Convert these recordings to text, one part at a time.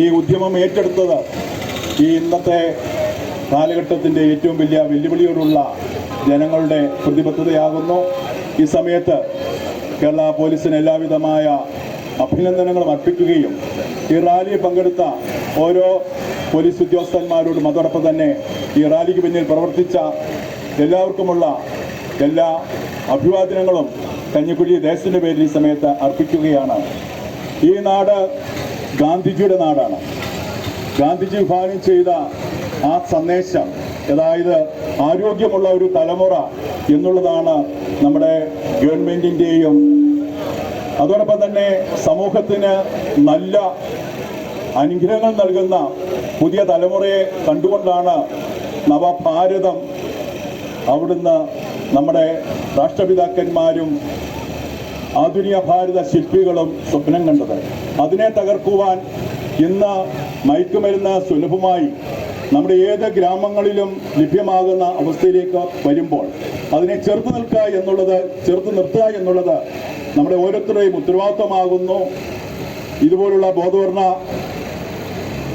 ഈ ഉദ്യമം ഏറ്റെടുത്തത് ഈ ഇന്നത്തെ കാലഘട്ടത്തിന്റെ ഏറ്റവും വലിയ വെല്ലുവിളിയോടുള്ള ജനങ്ങളുടെ പ്രതിബദ്ധതയാകുന്നു. ഈ സമയത്ത് കേരള പോലീസിന് എല്ലാവിധമായ അഭിനന്ദനങ്ങളും അർപ്പിക്കുകയും ഈ റാലിയിൽ പങ്കെടുത്ത ഓരോ പോലീസ് ഉദ്യോഗസ്ഥന്മാരോടും അതോടൊപ്പം തന്നെ ഈ റാലിക്ക് പിന്നിൽ പ്രവർത്തിച്ച എല്ലാവർക്കുമുള്ള എല്ലാ അഭിവാദനങ്ങളും കഞ്ഞിക്കുഴി ദേശത്തിന്റെ പേരിൽ ഈ സമയത്ത് അർപ്പിക്കുകയാണ്. ഈ നാട് ഗാന്ധിജിയുടെ നാടാണ്. ഗാന്ധിജി വിഭാവനം ചെയ്ത ആ സന്ദേശം അതായത് ആരോഗ്യമുള്ള ഒരു തലമുറ എന്നുള്ളതാണ് നമ്മുടെ ഗവൺമെന്റിന്റെയും അതോടൊപ്പം തന്നെ സമൂഹത്തിന് നല്ല അനുഗ്രഹങ്ങൾ നൽകുന്ന പുതിയ തലമുറയെ കണ്ടുകൊണ്ടാണ് നവഭാരതം അവിടുന്ന് നമ്മുടെ രാഷ്ട്രപിതാക്കന്മാരും ആധുനിക ഭാരത ശില്പികളും സ്വപ്നം കണ്ടത്. അതിനെ തകർക്കുവാൻ ഇന്ന് മയക്കുമരുന്ന് സുലഭമായി നമ്മുടെ ഏത് ഗ്രാമങ്ങളിലും ലഭ്യമാകുന്ന അവസ്ഥയിലേക്ക് വരുമ്പോൾ അതിനെ ചെറുത്ത് നിൽക്കുക എന്നുള്ളത് ചെറുത്ത് നിർത്തുക എന്നുള്ളത് നമ്മുടെ ഓരോരുത്തരുടെയും ഉത്തരവാദിത്വമാകുന്നു. ഇതുപോലുള്ള ബോധവർണ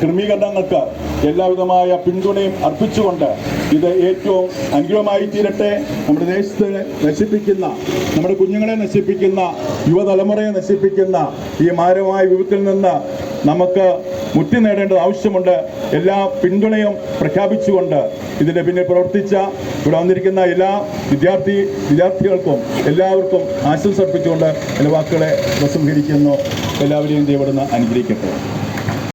ക്രമീകരണങ്ങൾക്ക് എല്ലാവിധമായ പിന്തുണയും അർപ്പിച്ചുകൊണ്ട് ഇത് ഏറ്റവും അനുഗ്രഹമായി തീരട്ടെ. നമ്മുടെ ദേശത്തെ നശിപ്പിക്കുന്ന നമ്മുടെ കുഞ്ഞുങ്ങളെ നശിപ്പിക്കുന്ന യുവതലമുറയെ നശിപ്പിക്കുന്ന ഈ മാരമായ വിപത്തിൽ നിന്ന് നമുക്ക് മുക്തി നേടേണ്ടത് ആവശ്യമുണ്ട്. എല്ലാ പിന്തുണയും പ്രഖ്യാപിച്ചുകൊണ്ട് ഇതിന്റെ പിന്നിൽ പ്രവർത്തിച്ച ഇവിടെ വന്നിരിക്കുന്ന എല്ലാ വിദ്യാർത്ഥി വിദ്യാർത്ഥികൾക്കും എല്ലാവർക്കും ആശംസ അർപ്പിച്ചുകൊണ്ട് എന്റെ വാക്കുകളെ പ്രസംഹരിക്കുന്നു എല്ലാവരെയും ദൈവം അനുഗ്രഹിക്കട്ടെ.